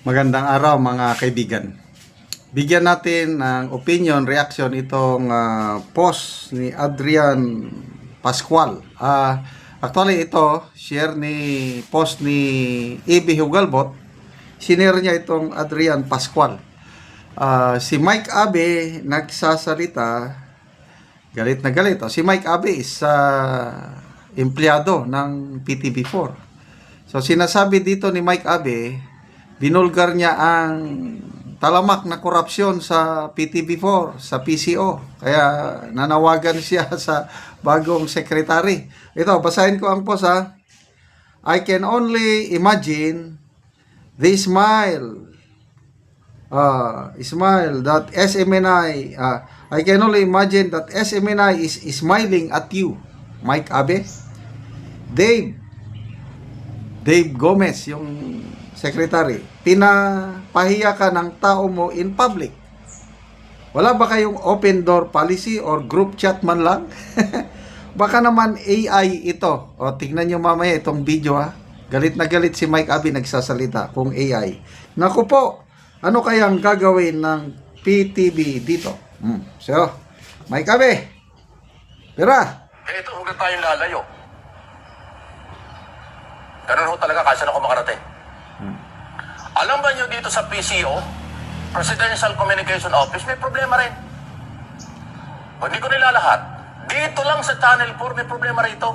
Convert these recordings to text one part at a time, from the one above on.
Magandang araw mga kaibigan. Bigyan natin ng opinion, reaction itong ah, post ni Adrian Pascual. Ah, actually ito, share ni post ni Ibi Hugalbot. Sinare niya itong Adrian Pascual. Ah, si Mike Abe nagsasalita galit na galit. Si Mike Abe is ah, empleyado ng PTB4. So sinasabi dito ni Mike Abe, binulgar niya ang talamak na korupsyon sa PTB4, sa PCO. Kaya nanawagan siya sa bagong secretary. Ito, basahin ko ang post ha. I can only imagine the smile uh, smile that SMNI uh, I can only imagine that SMNI is smiling at you Mike Abe Dave Dave Gomez yung secretary pinapahiya ka ng tao mo in public wala ba kayong open door policy or group chat man lang baka naman AI ito o tingnan nyo mamaya itong video ha galit na galit si Mike Abe nagsasalita kung AI naku po ano kayang gagawin ng PTB dito hmm. so Mike Abe Pera Eh ito, huwag na tayong lalayo. Ganun ho talaga kasi ako makarating. Alam ba niyo dito sa PCO, Presidential Communication Office, may problema rin. Hindi ko nilalahat. Dito lang sa Channel 4 may problema rito.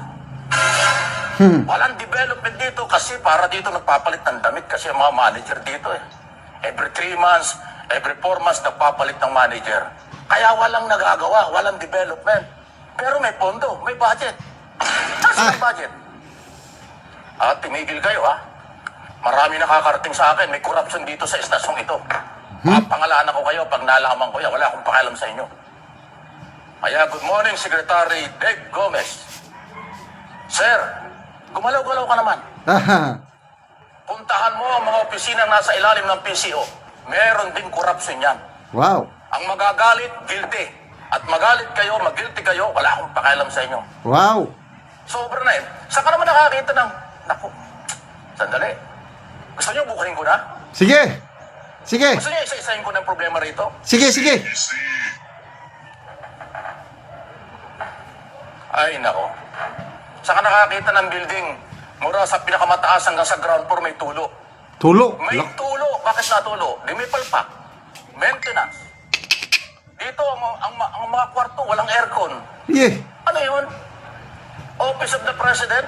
Walang development dito kasi para dito nagpapalit ng damit kasi ang mga manager dito eh. Every 3 months, every 4 months nagpapalit ng manager. Kaya walang nagagawa, walang development. Pero may pondo, may budget. Saan may budget? At tumigil kayo ha. Marami nakakarating sa akin, may corruption dito sa estasyong ito. Pangalanan ko kayo pag nalaman ko yan, wala akong pakialam sa inyo. Kaya good morning, Secretary Dave Gomez. Sir, gumalaw-galaw ka naman. Puntahan mo ang mga opisina nasa ilalim ng PCO. Meron din corruption yan. wow Ang magagalit, guilty. At magalit kayo, mag-guilty kayo, wala akong pakialam sa inyo. wow Sobra na yun. Saan ka naman nakakita ng... Naku, sandali. Gusto niyo bukayin ko na? sige sige Gusto niyo isa-isahin ko ng problema rito? sige sige Ay, nako. Saan ka nakakita ng building mura sa pinakamataas hanggang sa ground floor may tulo? tulo May Lak- tulo. Bakit natulo? Di may palpak. Maintenance. Dito, ang, ang, ang mga kwarto, walang aircon. yeah Ano yun? Office of the President?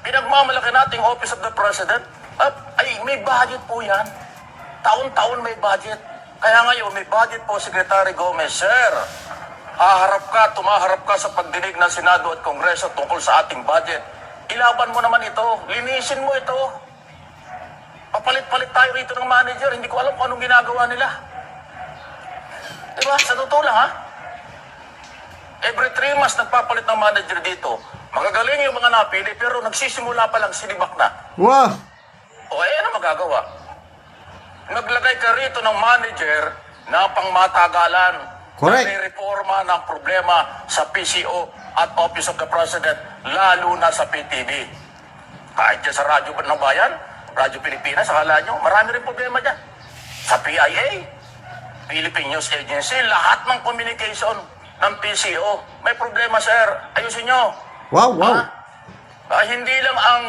Pinagmamalaki nating Office of the President? At, ay, may budget po yan. Taon-taon may budget. Kaya ngayon, may budget po, Secretary Gomez. Sir, haharap ka, tumaharap ka sa pagdinig ng Senado at Kongreso tungkol sa ating budget. Ilaban mo naman ito. Linisin mo ito. Papalit-palit tayo rito ng manager. Hindi ko alam kung anong ginagawa nila. Diba? Sa totoo lang, ha? Every three months nagpapalit ng manager dito. Magagaling yung mga napili pero nagsisimula pa lang sinibak na. wow O eh, ano magagawa? Naglagay ka rito ng manager na pangmatagalan. Correct. Na reforma ng problema sa PCO at Office of the President, lalo na sa PTV. Kahit dyan sa Radyo ng Bayan, Radyo Pilipinas, akala nyo, marami rin problema dyan. Sa PIA, Philippine News Agency, lahat ng communication ng PCO. May problema, sir. Ayusin nyo. wow wow Ha? Ah, hindi lang ang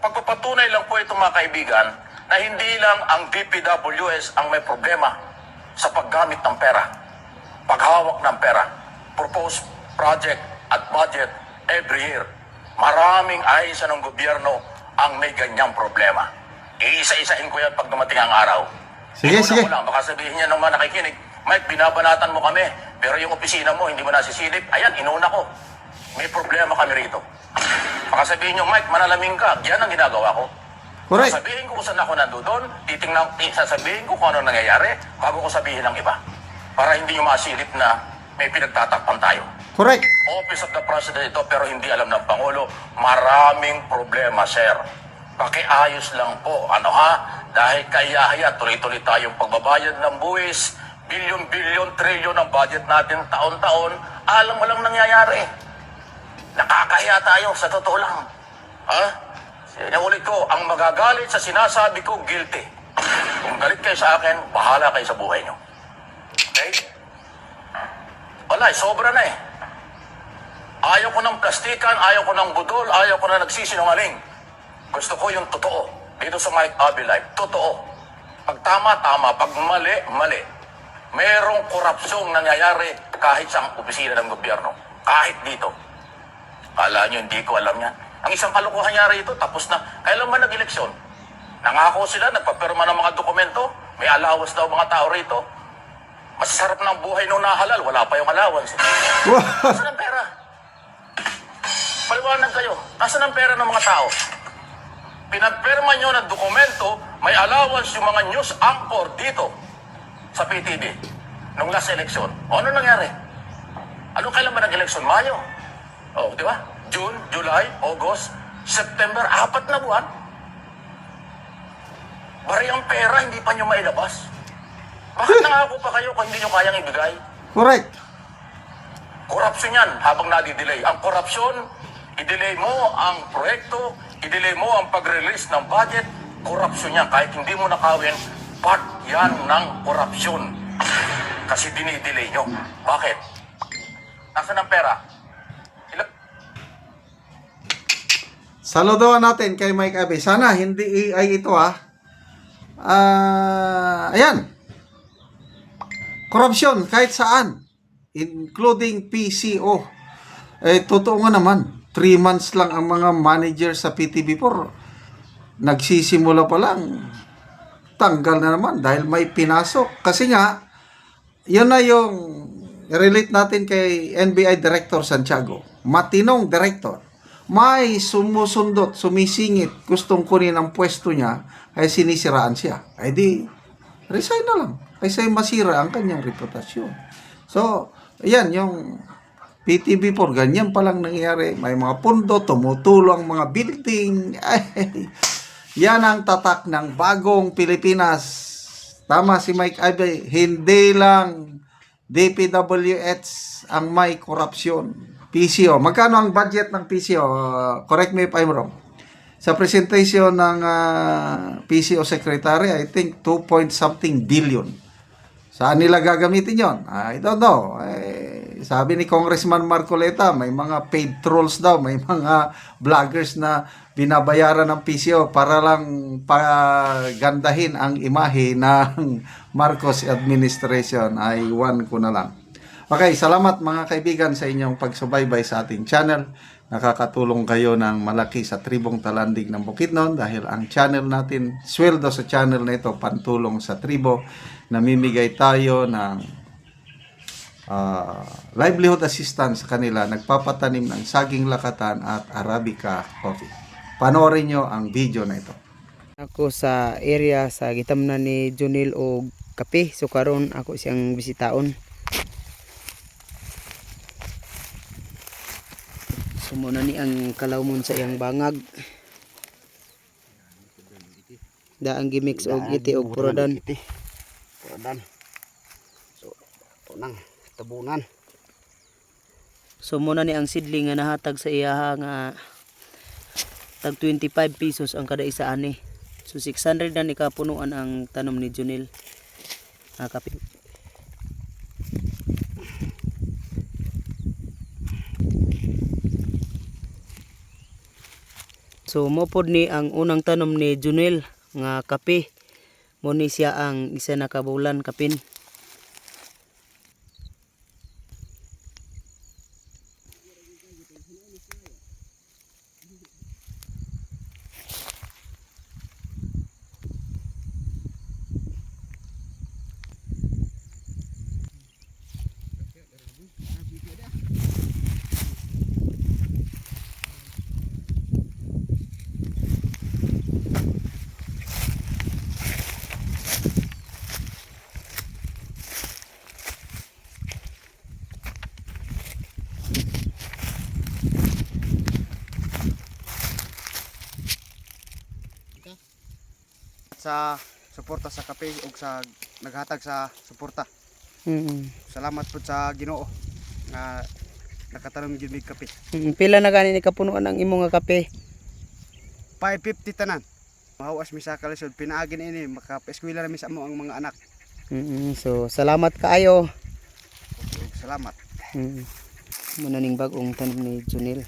pagpapatunay lang po ito mga kaibigan na hindi lang ang DPWS ang may problema sa paggamit ng pera, paghawak ng pera, proposed project at budget every year. Maraming ahensya ng gobyerno ang may ganyang problema. Iisa-isahin ko yan pag dumating ang araw. Sige, sige. lang, baka sabihin niya ng mga nakikinig, Mike, binabanatan mo kami, pero yung opisina mo, hindi mo nasisilip. Ayan, inuna ko. May problema kami rito. Baka sabihin niyo, Mike, manalaming ka. Yan ang ginagawa ko. correct Sabihin ko kung saan ako nandoon, titingnan, ti- sasabihin ko kung ano nangyayari, bago ko sabihin ng iba. Para hindi niyo masilip na may pinagtatakpan tayo. correct Office of the President ito pero hindi alam ng Pangulo. Maraming problema, sir. Pakiayos lang po, ano ha? Dahil kaya tuloy-tuloy tayong pagbabayad ng buwis, bilyon-bilyon, trilyon ang budget natin taon-taon, alam mo lang nangyayari. Nakakahiya tayo, sa totoo lang. Ha? Sinulit ko, ang magagalit sa sinasabi ko, guilty. Kung galit kayo sa akin, bahala kayo sa buhay nyo. Okay? Wala, sobra na eh. Ayaw ko ng plastikan, ayaw ko ng budol, ayaw ko na nagsisinungaling. Gusto ko yung totoo. Dito sa Mike Abbey Life, totoo. Pag tama, tama. Pag mali, mali. Merong korupsyong nangyayari kahit sa opisina ng gobyerno. Kahit dito. Kala nyo, hindi ko alam yan. Ang isang kalukuhan niya rito, tapos na. Kailan ba nag-eleksyon? Nangako sila, nagpapirma ng mga dokumento. May allowance daw mga tao rito. Masasarap ng buhay nung nahalal, wala pa yung allowance. Nasaan ang pera? Paliwanag kayo. Nasaan ang pera ng mga tao? Pinagpirma nyo ng dokumento, may allowance yung mga news anchor dito sa PTV nung last election. O ano nangyari? Anong kailan ba nag-election? Mayo. O, di ba? June, July, August, September, apat na buwan. Bari ang pera, hindi pa nyo mailabas. Bakit nangako pa kayo kung hindi nyo kayang ibigay? Correct. Korupsyon yan habang nadidelay. Ang korupsyon, i-delay mo ang proyekto, i-delay mo ang pag-release ng budget, korupsyon yan. Kahit hindi mo nakawin, part yan ng korupsyon. Kasi dinidelay nyo. Bakit? Nasaan ang pera? Saludoan natin kay Mike Abe. Sana hindi ay ito ah. Ah, ayan. Korupsyon kahit saan. Including PCO. Eh, totoo nga naman. 3 months lang ang mga manager sa PTV4. Nagsisimula pa lang. Tanggal na naman dahil may pinasok. Kasi nga, yun na yung relate natin kay NBI Director Santiago. Matinong director. May sumusundot, sumisingit, gustong kunin ang pwesto niya, ay sinisiraan siya. Ay di, resign na lang. Kaysa masira ang kanyang reputasyon. So, yan yung PTV4, ganyan palang nangyayari. May mga pundo, tumutulong mga building. Ay, yan ang tatak ng bagong Pilipinas. Tama si Mike Abe, hindi lang DPWH ang may korupsyon. PCO. Magkano ang budget ng PCO? Correct me if I'm wrong. Sa presentation ng uh, PCO secretary, I think 2 point something billion. Saan nila gagamitin yon? I don't know. Eh, sabi ni Congressman Marcoleta, may mga paid trolls daw, may mga vloggers na binabayaran ng PCO para lang pagandahin ang imahe ng Marcos administration. Ay, one ko na lang. Okay, salamat mga kaibigan sa inyong pagsubaybay sa ating channel. Nakakatulong kayo ng malaki sa tribong talandig ng Bukidnon dahil ang channel natin, sweldo sa channel na ito, pantulong sa tribo. Namimigay tayo ng ah, livelihood assistance sa kanila. Nagpapatanim ng saging lakatan at Arabica coffee. Panoorin nyo ang video na ito. ako sa area sa gitamnan ni Junil og kape so karon ako siyang bisitaon sumuna ni ang kalawmon sa iyang bangag. Daang gimix og iti og puradan Puradan. So, ito nang tabunan. so muna ni ang sidling nga nahatag sa iyaha nga tag 25 pesos ang kada isa ani. So 600 na ni kapunuan ang tanom ni Junil ah, So mo pod ni ang unang tanom ni Junel nga kape. Mo ni siya ang isa na kabulan kapin. Sa suporta sa kape ug sa naghatag sa suporta. Mm. Salamat po sa Ginoo nga nakatanong gyud mig kape. Mm, Pila na gani ni kapunuan ang imo nga kape? 550 tanan. mahawas mi sa kalisod pinaagin ini makapaeskwela na mi sa amo ang mga anak Mm, so salamat kaayo. salamat Mm. Muna ning bagong tanom ni Junil.